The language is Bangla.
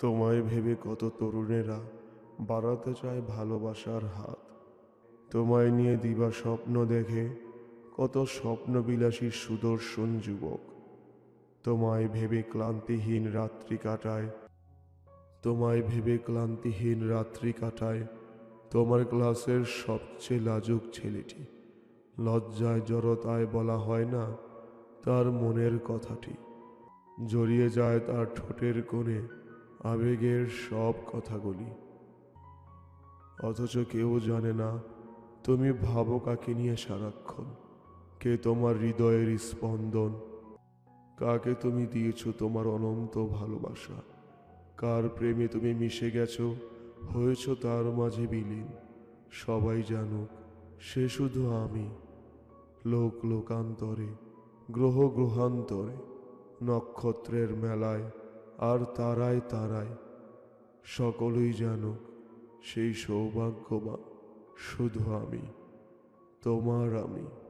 তোমায় ভেবে কত তরুণেরা বাড়াতে চায় ভালোবাসার হাত। তোমায় নিয়ে দিবা স্বপ্ন দেখে কত স্বপ্নবিলাসী সুদর্শন যুবক। তোমায় ভেবে ক্লান্তিহীন রাত্রি কাটায়, তোমায় ভেবে ক্লান্তিহীন রাত্রি কাটায় তোমার ক্লাসের সবচেয়ে লাজুক ছেলেটি। লজ্জায় জড়তায় বলা হয় না তার মনের কথাটি। জড়িয়ে যায় তার ঠোঁটের কোণে আবেগের সব কথাগুলি। অথচ কেউ জানে না, তুমি ভাবো কাকে নিয়ে সারাক্ষণ, কে তোমার হৃদয়ের স্পন্দন, কাকে তুমি দিয়েছ তোমার অনন্ত ভালোবাসা, কার প্রেমে তুমি মিশে গেছো, হয়েছ তার মাঝে বিলীন। সবাই জানুক, সে শুধু আমি, লোক লোকান্তরে, গ্রহ গ্রহান্তরে, নক্ষত্রের মেলায় আর তারায় তারায় সকলেই জানুক সেই সৌভাগ্যবান। শুধু আমি তোমার আমি।